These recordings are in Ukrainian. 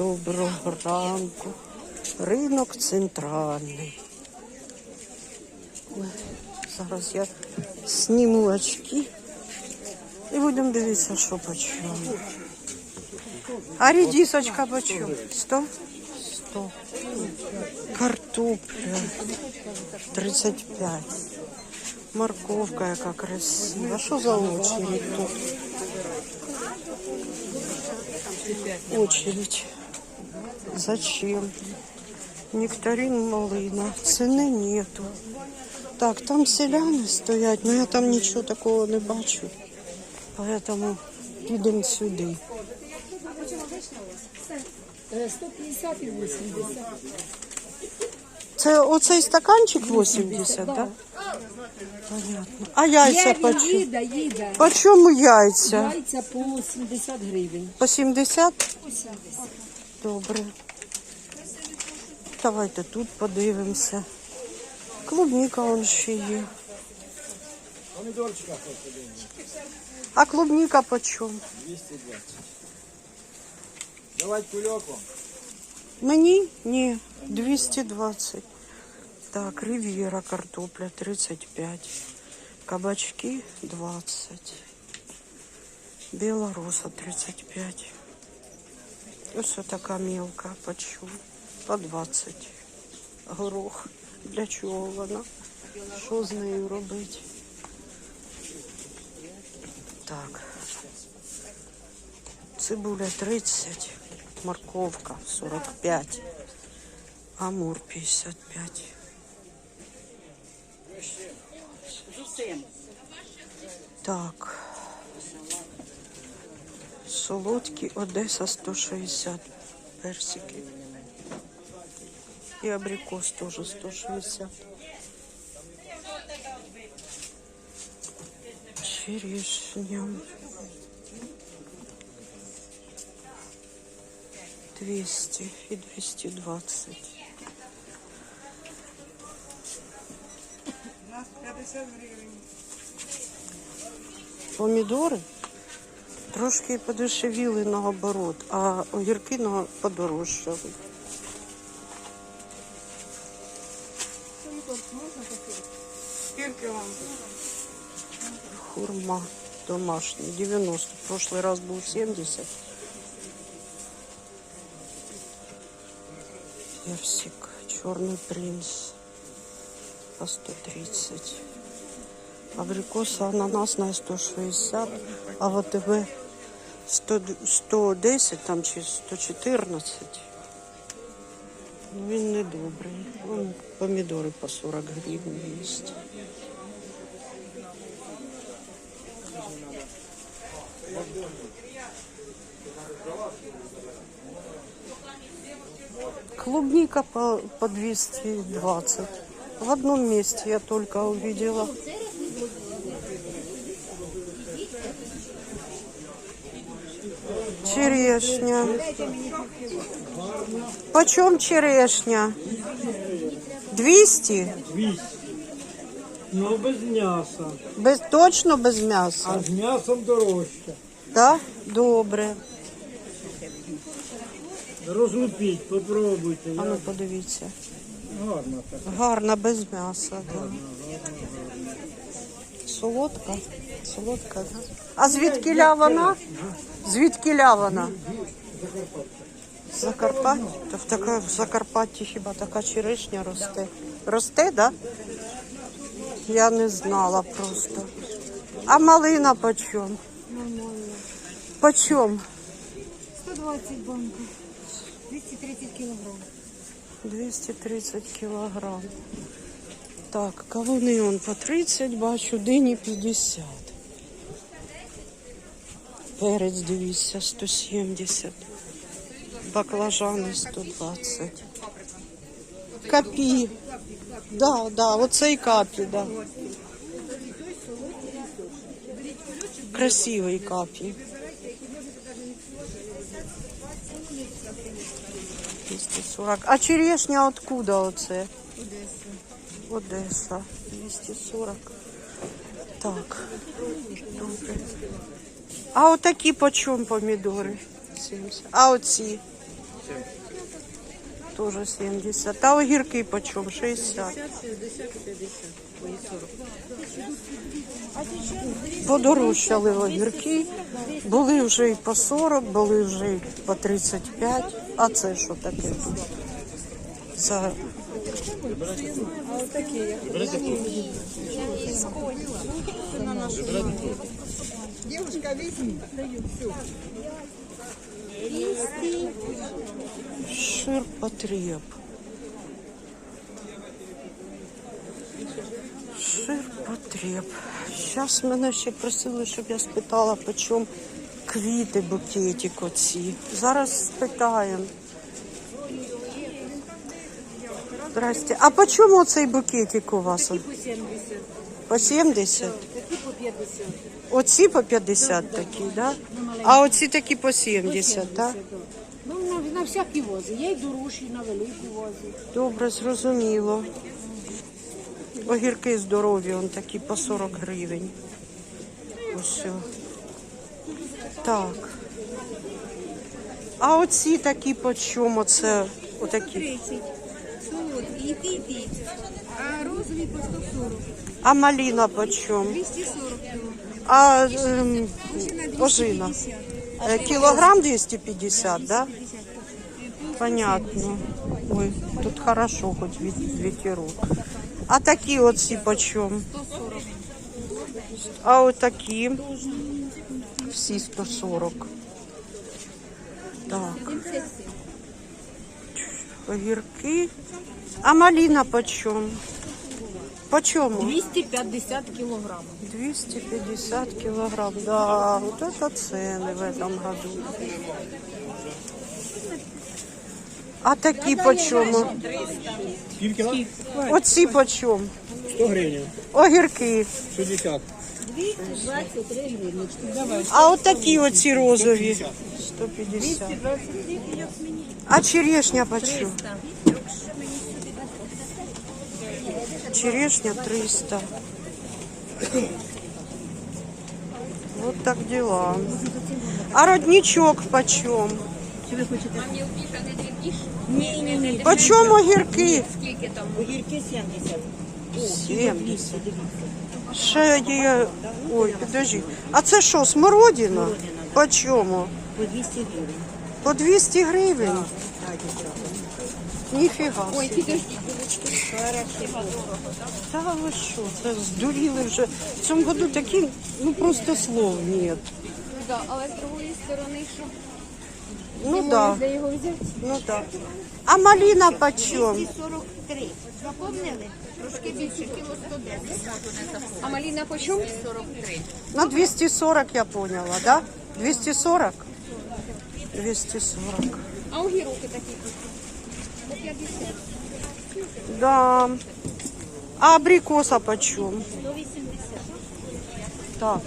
Доброго ранку. Ринок центральний. Ой, Зараз я зніму очки і будемо дивитися, що по чому. А редисочка по чому? 100? 100. Картопля 35. Морковка яка красива. Що за очередь тут? Очередь. Зачем? Нектарин малина. Ціни нету. Так, там селяни стоять, але я там нічого такого не бачу. Поэтому підемо сюди. Е, 150 і 80. Це оцей стаканчик 80, так? Да? Понятно. А яйця по чому? їде, їде. По чому яйця? Яйця по 70 гривень. По 70? По 70. Добре. Давайте тут подивимося. Клубніка он ще є. А клубніка по чому? 220. Давать кульок вам. Мені? Ні, 220. Так, рив'єра картопля 35. Кабачки 20. Білороса 35. Ось така мілка почу. По 20. Горох. Для чого вона? Що з нею робити? Так. Цибуля 30, морковка 45, амур 55. Так. Солодкі Одеса 160 персики. І абрикос теж 160. Черешня. 200 и 220. Помідори трошки подешевіли наоборот, а огірки на- подорожчали. Скільки вам? Хурма домашний 90. В прошлый раз был 70. Персик, черный принц по 130. Абрикоса ананасная 160, а ВТБ 100, 110 там чи 114. Ну, він не добрий. Вон помідори по 40 гривень є. Клубника по, по 220. В одном месте я только увидела. Черешня. Почем черешня? 200? 200. Ну, без м'яса. Без, точно без м'яса? А з м'ясом дорожче. Так? Добре. Розлупіть, попробуйте. А ну подивіться. Гарно так. Гарна без м'яса. Да. Солодка. Солодка, да? А звідкиля вона? Звідкиля вона? Закарпаття? Та в така в Закарпатті хіба така черешня росте. Росте, да? Я не знала просто. А малина почем? Почем? 120 банка. 230 кілограм. 230 кілограм. Так, кавуни он по 30, бачу, дині 50. Перець, дивіться, 170. Баклажани 120. Капі. Да, да, оцей капі, да. Красивий капі. 240. А черешня откуда оце? Одеса. 240. Так. Добре. А отакі по чому помідори? 70. А оці? Тоже 70. Та огірки почем? 60. Подорожчали огірки. Були вже і по 40, були вже і по 35. А це що таке тут? За... Шир потреб. Шир потреб. Зараз мене ще просили, щоб я спитала, по чому квіти букетик оці. Зараз спитаємо. Здрасте. А по чому цей букетик у вас? По 70, По 70? такі по 50. Оці по 50 такі, да? А оці такі по 70, так? Ну, на, на всякі вози. Є й дорожчі, на великі вози. Добре, зрозуміло. Огірки здорові, он такі по 40 гривень. Ось. Так. А оці такі по чому? Це отакі. 30. Солодкий, і ті, і ті. А розовий по 140. А маліна по чому? 240 кіло. А ем, Ожина ожина? 250. Е, Кілограм 250, да? Понятно. Ой, тут хорошо, хоть вет- ветерок. А такі оці почем? 140. А от такі? Всі 140. Так, 77. огірки. А маліна почем? По чому? 250 кілограмів. 250 килограмм. Да, вот это цены в этом году. А такі по чому? Оці по чому? 100 гривень. Огірки. 60. 223 гривнички. Давай. А от такі оці розові. 150. А черешня по чому? Черешня 300. Вот так дела. А родничок почем? Почем огірки? Огірки 70. 70. Ще є... Ой, підожди. А це що, смородина? По чому? По 200 гривень. По 200 гривень? Ніфіга. Ой, булочки. Та ви що, це здуріли вже. В цьому году такі, ну просто слов нет. Да, але з другої сторони, що Ну да, де його взяти? ну да. А малина почем? 43. Запомнили? Трошки більше кіло 110. А маліна по чому? 43. На 240 я поняла, да? 240? 240. А огіроки такі? По 50. Да. А абрикоса почем? 180. Так.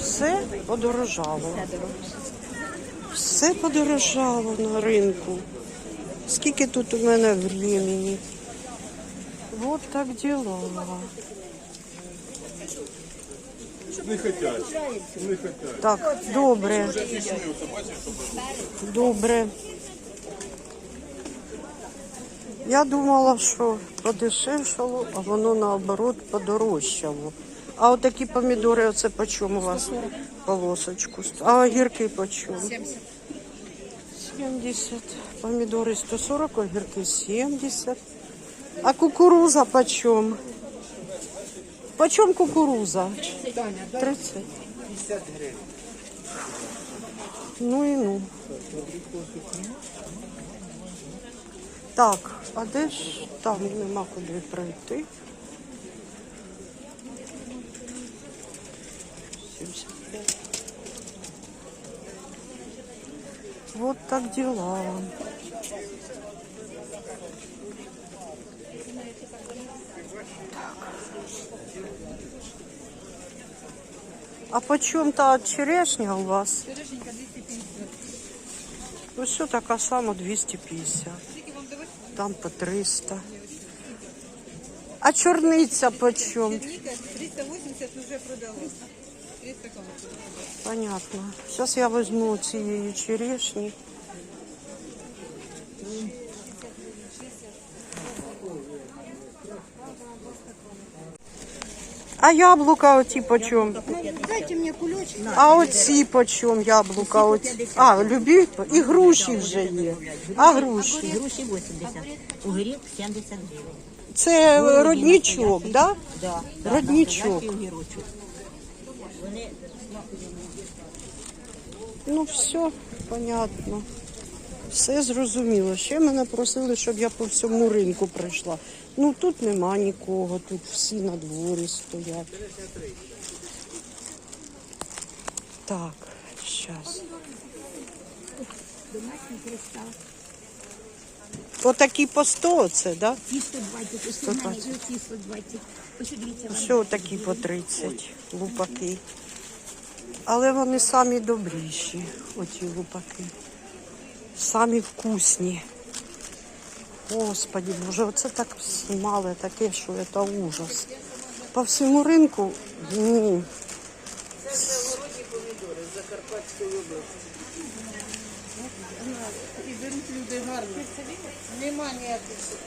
Все подорожало. Все подорожало на ринку. Скільки тут у мене времени? Вот так дела. Не хотять. Не хотять. Так, добре. Добре. Я думала, що подешевшало, а воно наоборот подорожчало. А отакі помідори, оце по чому у вас? Полосочку. А огірки по чому? 70. 70. Помідори 140, огірки 70. А кукуруза почем? Почем кукуруза? 30. Ну і ну. Так, а де ж там нема куди пройти? 75. Вот так дела. А почем то черешня у вас? Черешенька 250. Ну що така сама 250. Там по 300. А чорниця почем? 380 вже продалося. 300 кому. Понятно. Сейчас я возьму цієї черешні. А яблука оті по чому? Дайте мені кульочок. А оці по чому яблука? Оці? А, любі? І груші вже є. А груші? Груші 80, огірок 70 гривень. Це роднічок, так? Да? Да, Роднічок. Ну, все, понятно. Все зрозуміло. Ще мене просили, щоб я по всьому ринку прийшла. Ну тут нема нікого, тут всі на дворі стоять. Так, зараз. Отакі по 100 це, так? Да? Ті 120, ось у мене є ті 120. Ось дивіться, Ще отакі по 30 лупаки. Але вони самі добріші, оті лупаки. Самі вкусні. Господи Боже, оце так смале таке, що це ужас. По всьому ринку ні.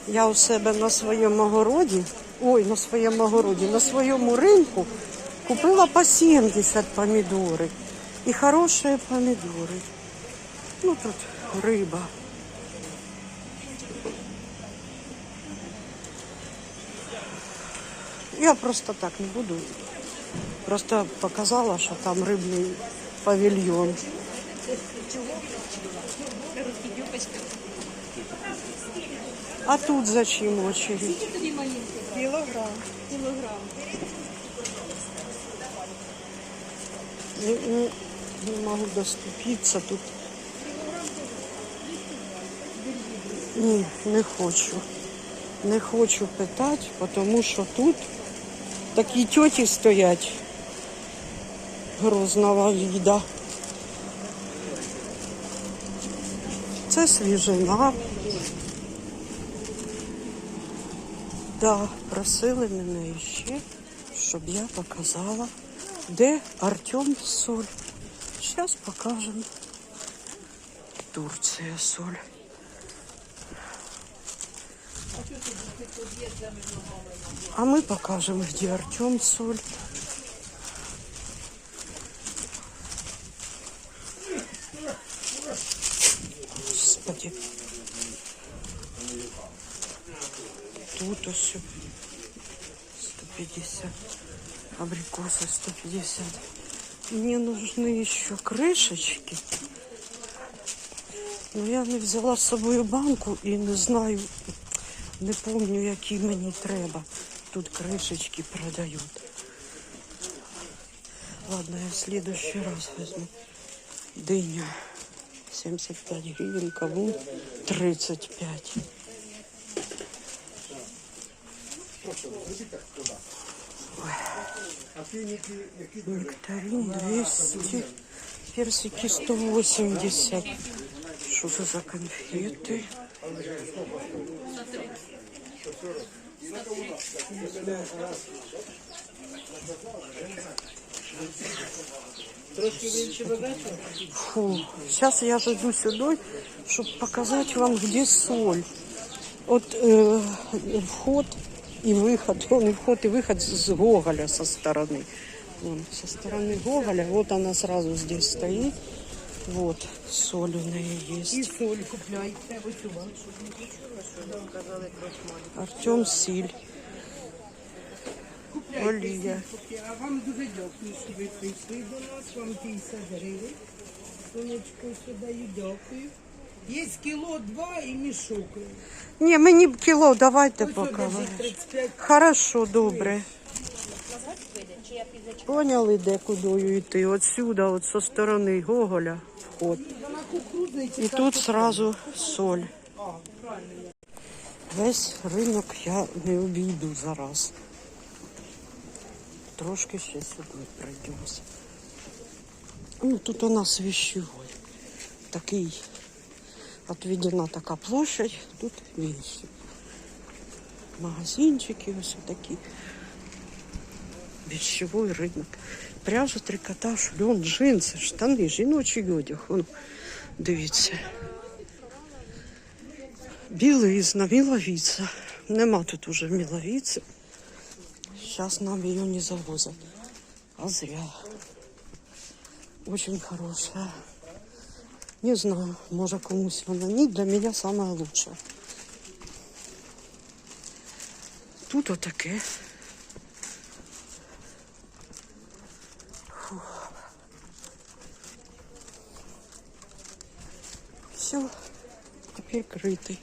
Я у себе на своєму городі, ой, на своєму городі, на своєму ринку купила по 70 помідори. І хороші помідори. Ну тут риба. Я просто так не буду. Просто показала, що там рибний павільйон. А тут зачем очередь? Кілограм. Не, не, не могу доступиться тут. Ні, не хочу. Не хочу питати, тому що тут такі тьоті стоять грозного віда. Це свіжина. Да, просили мене ще, щоб я показала, де Артем соль. Зараз покажемо. Турція соль. А ми покажемо, де Артем соль. Господи. Тут ось 150. Абрикосы 150. Мне нужны еще крышечки. Но я не взяла з собою банку і не знаю, не помню, які мені треба. Тут кришечки продають. Ладно, я в следующий раз возьму. Дыня 75 гривен, кавун 35. Нектарин 200, персики 180. Что это за конфеты? Фу, сейчас я зайду сюда, чтобы показать вам, где соль. Вот э, вход и выход, он и вход и выход с Гоголя со стороны. Вон, со стороны Гоголя, вот она сразу здесь стоит. Вот, соль у нее есть. И соль купляйте. Артем Силь. Олія. А вам дуже дякую, що ви прийшли до нас. Вам 50 гривень. Сонечко сюди дякую. Є кіло два і мішок. Ні, мені б кіло давайте Ось поки. держіть 35. Хорошо, добре. Поняли, де кудою йти? Отсюда, от со сторони Гоголя, Вона І тут сразу соль. Весь ринок я не обійду зараз. Трошки ще сюди пройдемося. Ну, тут у нас вещевой. Такий отведена така площадь, тут вещи. Магазинчики ось такі. Вещевой ринок. Пряжа, трикотаж, льон, джинси, штани, жіночий одяг. Вон, дивіться. Білизна, міловіця. Нема тут уже міловіці. Сейчас нам ее не завозят. А зря. Очень хорошая. Не знаю, может комусь она не для самая лучшая. Тут отаке. Все, теперь крытый.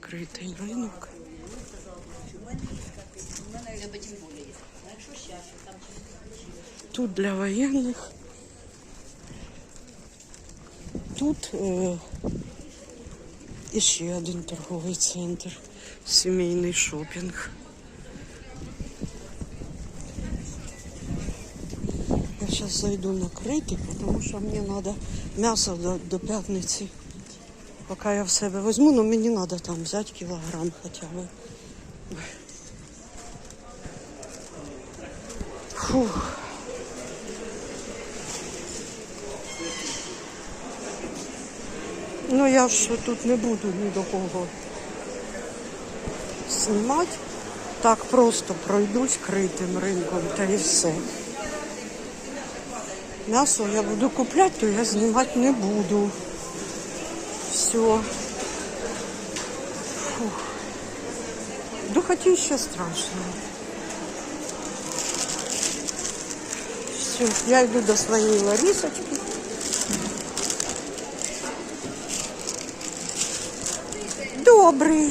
Крытый рынок. Тут для военных. Тут е, іще один торговий центр. Сімейний шопінг. Я сейчас зайду на крытый, потому что мне надо мясо до, до пятницы. Пока я в себе возьму, но мне надо там взять килограмм хотя бы. Фух. Ну я ж тут не буду ні до кого знімати. Так просто пройдусь критим ринком та і все. М'ясо я буду купляти, то я знімати не буду. Все. Фух. Духотіще страшно. Все, я йду до своєї Ларисочки. Добрий.